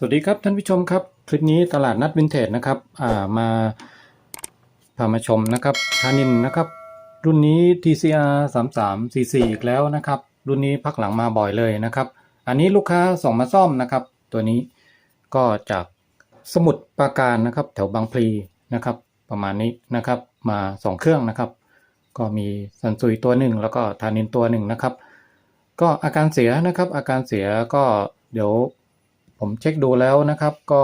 สวัสดีครับท่านผู้ชมครับ คลิปนี้ตลาดนัดวินเทจนะครับอ่ามาพามาชมนะครับคานินนะครับ รุ่นนี้ TCR 3 3 4 4อีกแล้วนะครับ รุ่นนี้พักหลังมาบ่อยเลยนะครับ อันนี้ลูกค้าส่งมาซ่อมนะครับ ตัวนี้ก็จากสมุดปราการนะครับ แถวบางพลีนะครับ ประมาณนี้นะครับ มาสองเครื่องนะครับ ก็มีซันซุยตัวหนึ่งแล้วก็ทานินตัวหนึ่งนะครับ ก็อาการเสียนะครับ อาการเสียก็เดี๋ยว ผมเช็คดูแล้วนะครับก็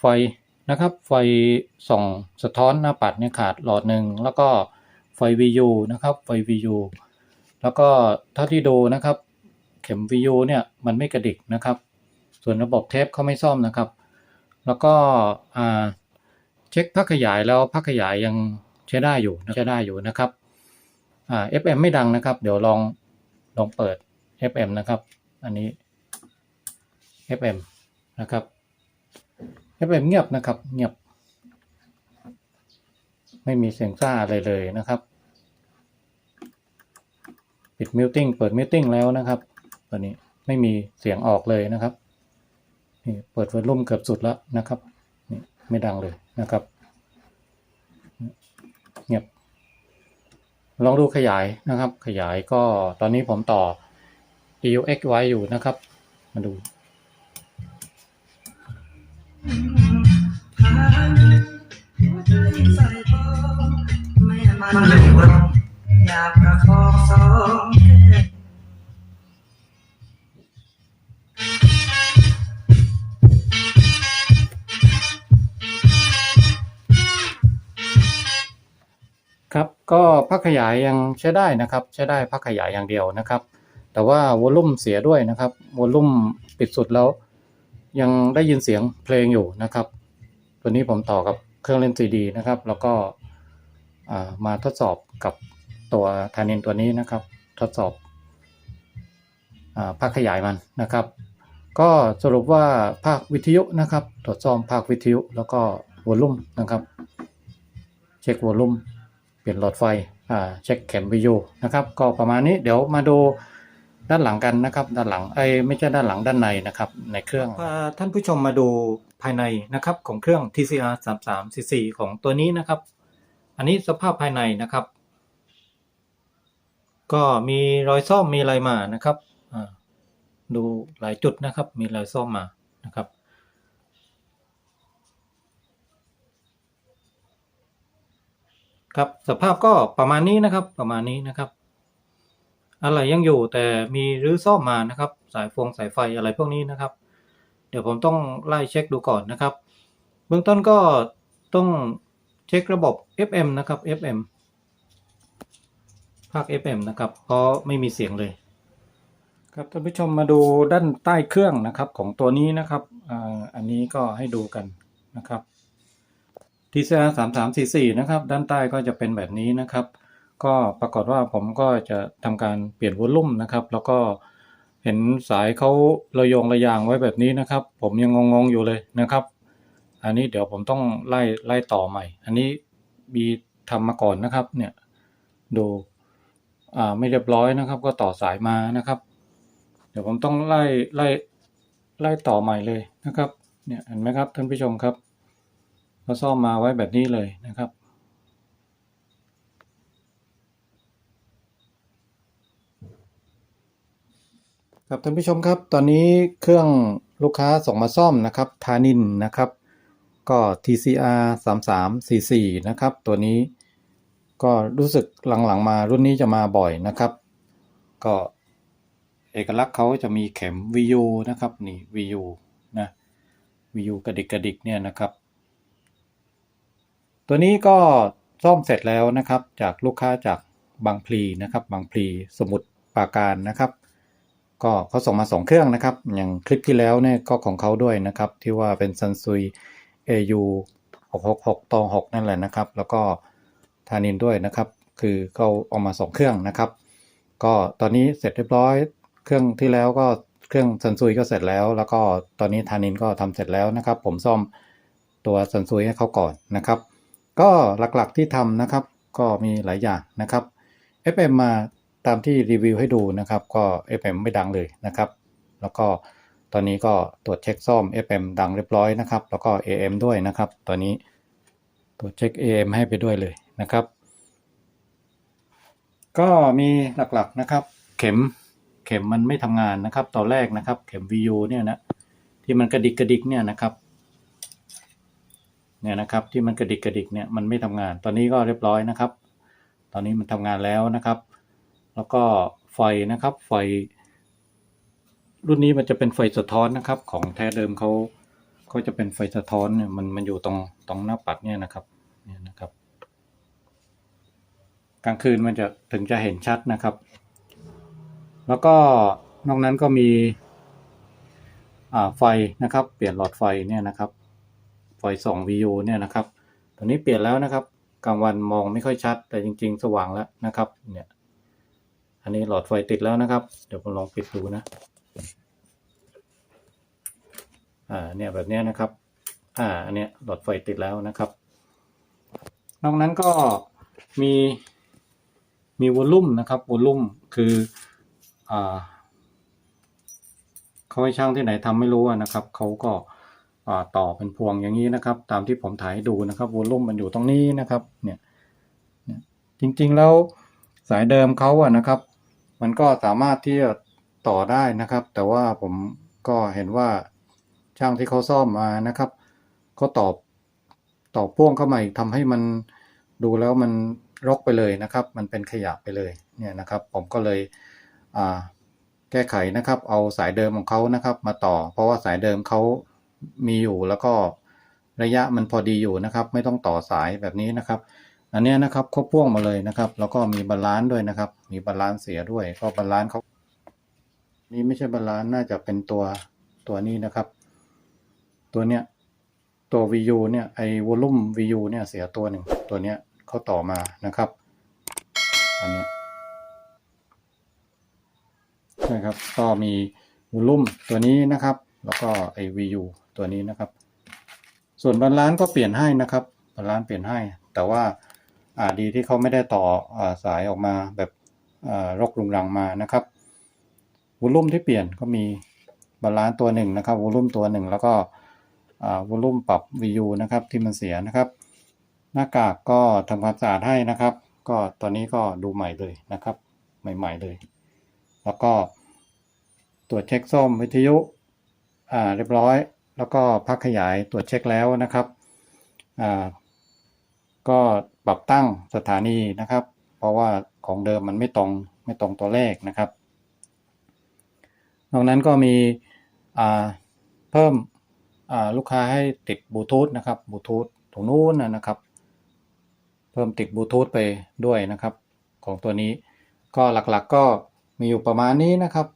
ไฟนะครับไฟส่องสะท้อนหน้าปัดเนี่ยขาดหลอดหนึ่งแล้วก็ไฟ VU นะครับไฟ VU แล้วก็เท่าที่ดูนะครับ เข็ม VU เนี่ยมันไม่กระดิกนะครับ ส่วนระบบเทปเขาไม่ซ่อมนะครับ แล้วก็เช็คพักขยายแล้วพักขยายยังใช้ได้อยู่ใช้ได้อยู่นะครับอ่า FM ไม่ดังนะครับ เดี๋ยวลองลองเปิด FM นะครับ อันนี้ FM นะครับ FM เงียบนะครับ เงียบ ไม่มีเสียงซ่าอะไรเลยนะครับ ปิดมิวติ้งเปิดมิวติ้งแล้วนะครับตอนนี้ไม่มีเสียงออกเลยนะครับนี่เปิดวอลลุ่มเกือบสุดแล้วนะครับนี่ไม่ดังเลยนะครับ เงียบ ลองดูขยายนะครับ ขยายก็ตอนนี้ผมต่อ EUX ไว้อยู่นะครับ มาดู มันเลยว่าอยากประคองสองครับก็พักขยายยังใช้ได้นะครับ ใช้ได้พักขยายอย่างเดียวนะครับ แต่ว่าวอลลุ่มเสียด้วยนะครับวอลลุ่มปิดสุดแล้ว ยังได้ยินเสียงเพลงอยู่นะครับ ตัวนี้ผมต่อกับเครื่องเล่นซีดีนะครับ แล้วก็มาทดสอบกับตัวทานินตัวนี้นะครับ ทดสอบอภาคขยายมันนะครับ ก็สรุปว่าภาควิทยุนะครับ ตรวจสอบภาควิทยุ แล้วก็วอลลุ่มนะครับ เช็ควอลลุ่มเปลี่ยนหลอดไฟเช็คเข็มวิวนะครับ ก็ประมาณนี้เดี๋ยวมาดู ด้านหลังกันนะครับ ด้านหลังไอ้ไม่ใช่ด้านหลังด้านในนะครับในเครื่องพาท่านผู้ชมมาดูภายในนะครับของเครื่อง TCR 3 3 4 4ของตัวนี้นะครับ อันนี้สภาพภายในนะครับ ก็มีรอยซ่อมมีอะไรมานะครับดูหลายจุดนะครับ มีรอยซ่อมมานะครับครับสภาพก็ประมาณนี้นะครับประมาณนี้นะครับ อะไรยังอยู่แต่มีรื้อซ่อมมานะครับ สายฟงสายไฟอะไรพวกนี้นะครับ เดี๋ยวผมต้องไล่เช็คดูก่อนนะครับ เบื้องต้นก็ต้องเช็คระบบ FM นะครับ FM ภาค FM นะครับเพราะไม่มีเสียงเลย ครับท่านผู้ชมมาดูด้านใต้เครื่องนะครับของตัวนี้นะครับอ่าอันนี้ก็ให้ดูกันนะครับ TCR 3 3 4 4นะครับ ด้านใต้ก็จะเป็นแบบนี้นะครับ ก็ปรากฏว่าผมก็จะทำการเปลี่ยนวอลลุ่มนะครับ แล้วก็เห็นสายเขาระโยงระยางไว้แบบนี้นะครับ ผมยังงงๆอยู่เลยนะครับ อันนี้เดี๋ยวผมต้องไล่ไล่ต่อใหม่ อันนี้มีทำมาก่อนนะครับ เนี่ยดูอ่าไม่เรียบร้อยนะครับ ก็ต่อสายมานะครับ เดี๋ยวผมต้องไล่ไล่ไล่ต่อใหม่เลยนะครับ เนี่ยเห็นไหมครับท่านผู้ชมครับก็ซ่อมมาไว้แบบนี้เลยนะครับ ครับท่านผู้ชมครับ ตอนนี้เครื่องลูกค้าส่งมาซ่อมนะครับทานินนะครับ ก็ TCR 3 3 4 4นะครับ ตัวนี้ก็รู้สึกหลังๆมารุ่นนี้จะมาบ่อยนะครับ ก็เอกลักษณ์เขาจะมีเข็ม VU นะครับนี่ VU นะ VU กระดิกกระดิกเนี่ยนะครับ ตัวนี้ก็ซ่อมเสร็จแล้วนะครับ จากลูกค้าจากบางพลีนะครับ บางพลีสมุทรปราการนะครับ ก็เขาส่งมาสองเครื่องนะครับ อย่างคลิปที่แล้วเนี่ยก็ของเขาด้วยนะครับ ที่ว่าเป็นซันซุย AU 666ต่อ6นั่นแหละนะครับ แล้วก็ทานินด้วยนะครับ คือเขาเอามาสองเครื่องนะครับ ก็ตอนนี้เสร็จเรียบร้อย เครื่องที่แล้วก็เครื่องซันซุยก็เสร็จแล้ว แล้วก็ตอนนี้ทานินก็ทำเสร็จแล้วนะครับ ผมซ่อมตัวซันซุยให้เขาก่อนนะครับ ก็หลักๆที่ทำนะครับ ก็มีหลายอย่างนะครับ FM มา ตามที่รีวิวให้ดูนะครับ ก็ FM ไม่ดังเลยนะครับ แล้วก็ตอนนี้ก็ตรวจเช็คซ่อม FM ดังเรียบร้อยนะครับ แล้วก็ AM ด้วยนะครับ ตอนนี้ตรวจเช็ค AM ให้ไปด้วยเลยนะครับ ก็มีหลักๆนะครับ เข็มเข็มมันไม่ทำงานนะครับ ตอนแรกนะครับ เข็ม VU เนี่ยนะที่มันกระดิกกระดิกเนี่ยนะครับเนี่ยนะครับที่มันกระดิกกระดิกเนี่ยมันไม่ทำงาน ตอนนี้ก็เรียบร้อยนะครับ ตอนนี้มันทำงานแล้วนะครับ แล้วก็ไฟนะครับไฟ รุ่นนี้มันจะเป็นไฟสะท้อนนะครับ ของแท้เดิมเขาเขาจะเป็นไฟสะท้อนเนี่ยมันมันอยู่ตรงตรงหน้าปัดเนี่ยนะครับเนี่ยนะครับ กลางคืนมันจะถึงจะเห็นชัดนะครับ แล้วก็นอกนั้นก็มีอ่าไฟนะครับ เปลี่ยนหลอดไฟเนี่ยนะครับ ไฟส่อง VU เนี่ยนะครับตัวนี้เปลี่ยนแล้วนะครับ กลางวันมองไม่ค่อยชัด แต่จริง ๆ สว่างแล้วนะครับ เนี่ย อันนี้หลอดไฟติดแล้วนะครับ เดี๋ยวผมลองปิดดูนะ อ่า เนี่ยแบบนี้นะครับ อ่า อันเนี้ยหลอดไฟติดแล้วนะครับ นอกนั้นก็มีมีวอลลุ่มนะครับวอลลุ่มคืออ่าเขาให้ช่างที่ไหนทำไม่รู้นะครับเขาก็อ่าต่อเป็นพวงอย่างนี้นะครับ ตามที่ผมถ่ายให้ดูนะครับวอลลุ่มมันอยู่ตรงนี้นะครับเนี่ยจริงๆแล้วสายเดิมเขาอะนะครับ มันก็สามารถที่จะต่อได้นะครับ แต่ว่าผมก็เห็นว่าช่างที่เขาซ่อมมานะครับเขาตอบต่อพ่วงเข้ามาอีกทำให้มันดูแล้วมันรกไปเลยนะครับ มันเป็นขยะไปเลยเนี่ยนะครับ ผมก็เลยแก้ไขนะครับ เอาสายเดิมของเขานะครับ มาต่อ เพราะว่าสายเดิมเขามีอยู่แล้วก็ระยะมันพอดีอยู่นะครับ ไม่ต้องต่อสายแบบนี้นะครับ อันนี้นะครับเขาพ่วงมาเลยนะครับ แล้วก็มีบาลานซ์ด้วยนะครับ มีบาลานซ์เสียด้วย ก็บาลานซ์เขานี่ไม่ใช่บาลานซ์น่าจะเป็นตัวตัวนี้นะครับ ตัวเนี้ยตัว VU เนี่ยไอ้วอลลุ่ม VU เนี่ยเสียตัวหนึ่งตัวเนี้ยเขาต่อมานะครับอันนี้นะครับก็มีวอลลุ่มตัวนี้นะครับ แล้วก็ไอ้ VU ตัวนี้นะครับ ส่วนบาลานซ์ก็เปลี่ยนให้นะครับบาลานซ์เปลี่ยนให้แต่ว่า ดีที่เขาไม่ได้ต่ออสายออกมาแบบรกรุงรังมานะครับวอลลุ่มที่เปลี่ยนก็มีบาลานซ์ตัวหนึ่งนะครับวอลลุ่มตัวหนึ่งแล้วก็วอลลุ่มปรับ VU นะครับที่มันเสียนะครับ หน้ากากก็ทำความสะอาดให้นะครับ ก็ตอนนี้ก็ดูใหม่เลยนะครับ ใหม่ๆเลย แล้วก็ตรวจเช็คซ่อมวิทยุอ่าเรียบร้อย แล้วก็พักขยายตรวจเช็คแล้วนะครับอ่าก็ ปรับตั้งสถานีนะครับ เพราะว่าของเดิมมันไม่ตรงไม่ตรงตัวเลขนะครับ นอกนั้นก็มีเพิ่มลูกค้าให้ติดบลูทูธนะครับบลูทูธตรงนู้นนะครับ เพิ่มติดบลูทูธไปด้วยนะครับ ของตัวนี้ก็หลักๆก็มีอยู่ประมาณนี้นะครับ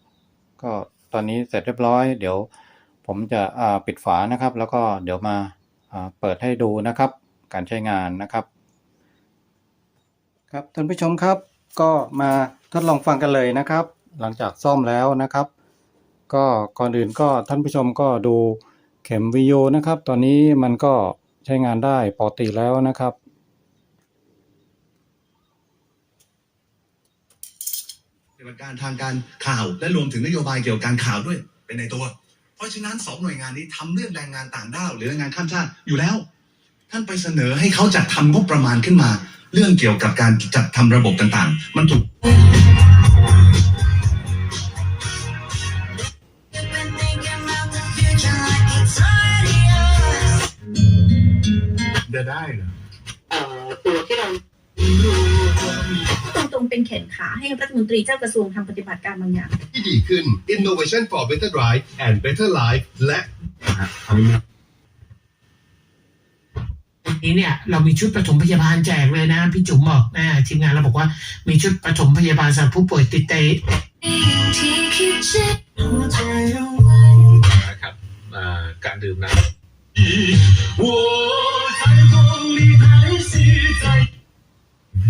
ก็ตอนนี้เสร็จเรียบร้อย เดี๋ยวผมจะปิดฝานะครับ แล้วก็เดี๋ยวมาเปิดให้ดูนะครับ การใช้งานนะครับ ครับท่านผู้ชมครับก็มาทดลองฟังกันเลยนะครับ หลังจากซ่อมแล้วนะครับ ก็ก่อนอื่นก็ท่านผู้ชมก็ดูเข็มวิโอนะครับ ตอนนี้มันก็ใช้งานได้ปกติแล้วนะครับ ปฏิบัติการทางการข่าวและรวมถึงนโยบายเกี่ยวกับการข่าวด้วยเป็นในตัว เพราะฉะนั้นสองหน่วยงานนี้ทำเรื่องแรงงานต่างด้าวหรือแรงงานข้ามชาติอยู่แล้ว ท่านไปเสนอให้เขาจัดทำงบประมาณขึ้นมา เรื่องเกี่ยวกับการจัดทำระบบต่างๆ มันถูก จะได้เหรอเอ่อตัวที่เราตรงๆเป็นแขนขาให้รัฐมนตรีเจ้ากระทรวงทำปฏิบัติการบางอย่าง ที่ดีขึ้น Innovation for Better Drive and Better Life และวันนี้ เนี่ยเรามีชุดปฐมพยาบาลแจกเลยนะ พี่จุ๋มบอกนะทีมงานเราบอกว่ามีชุดปฐมพยาบาลสำหรับผู้ป่วยติดเตยนะครับอ่าการดื่มน้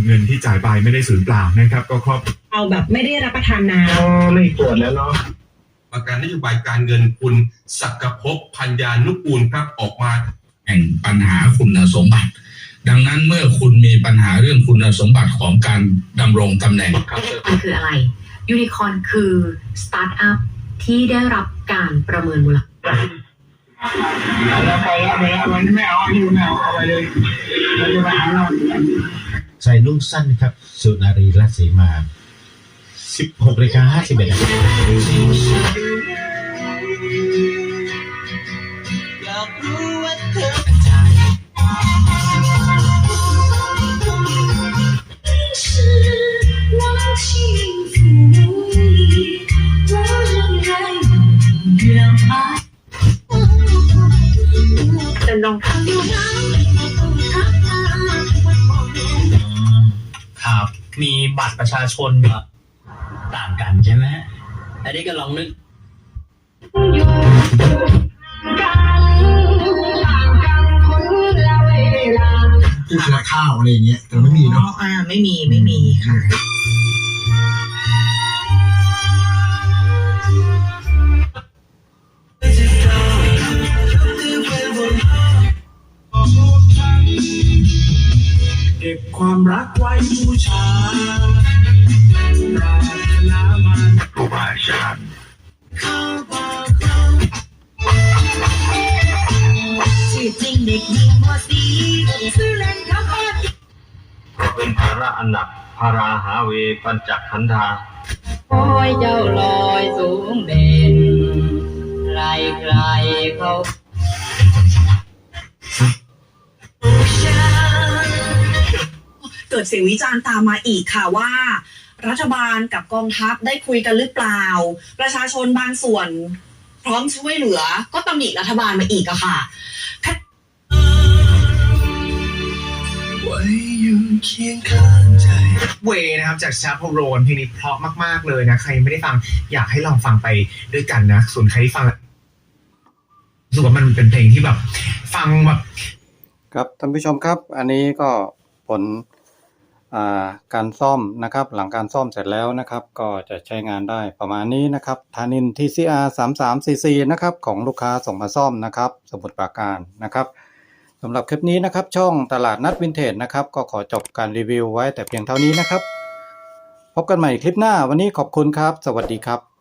เงินที่จ่ายไปไม่ได้สูญเปล่านะครับ ก็ครอบเอาแบบไม่ได้รับประทานน้ำอ๋อไม่ตรวจแล้วเนาะประกันนโยบายการเงินคุณสักกภพพัญญานุกูลครับออกมา แห่งปัญหาคุณสมบัติ ดังนั้นเมื่อคุณมีปัญหาเรื่องคุณสมบัติของการดำรงตำแหน่งำครับมันคืออะไรยูนิคอ n คือสตาร์ทอัพที่ได้รับการประเมินมูลค่าใส่นุ่งสั้นครับ สุนารีราชสีมา 16นาฬิกา51นาที น้องครับ มีบัตรประชาชนต่างกันใช่ไหมอันนี้ก็ลองนึกที่ขายข้าวอะไรอย่างเงี้ยแต่ไม่มีเนาะอ่าไม่มีไม่มีค่ะ ไว้บูชาปรารถนามันครูบาอาจารย์ชื่อจริงเด็กหญิงมอสีชื่อเล่นเขาก็เป็นภาระอันหนักภาราหาเวปัญจขันธาคอยเจ้าลอยสูงเด่นใครใครเขา เกิดเสียงวิจารณ์ตามมาอีกค่ะว่า รัฐบาลกับกองทัพได้คุยกันหรือเปล่า ประชาชนบางส่วน พร้อมช่วยเหลือ ก็ตำหนิรัฐบาลมาอีกอะค่ะไว้อยู่เคียงข้างใจเวนะครับจากชาโพโรนเพลงนี้เพราะมาก ๆ เลยนะ ใครยังไม่ได้ฟังอยากให้ลองฟังไปด้วยกันนะ ส่วนใครที่ฟังรู้สึกว่ามันเป็นเพลงที่แบบ ฟังแบบ ครับท่านผู้ชมครับ อันนี้ก็ผลอ่า การซ่อมนะครับ หลังการซ่อมเสร็จแล้วนะครับ ก็จะใช้งานได้ประมาณนี้นะครับทานิน TCR 33cc นะครับของลูกค้าส่งมาซ่อมนะครับ สมุดปราการนะครับสำหรับคลิปนี้นะครับ ช่องตลาดนัดวินเทจนะครับ ก็ขอจบการรีวิวไว้แต่เพียงเท่านี้นะครับ พบกันใหม่คลิปหน้าวันนี้ขอบคุณครับ สวัสดีครับ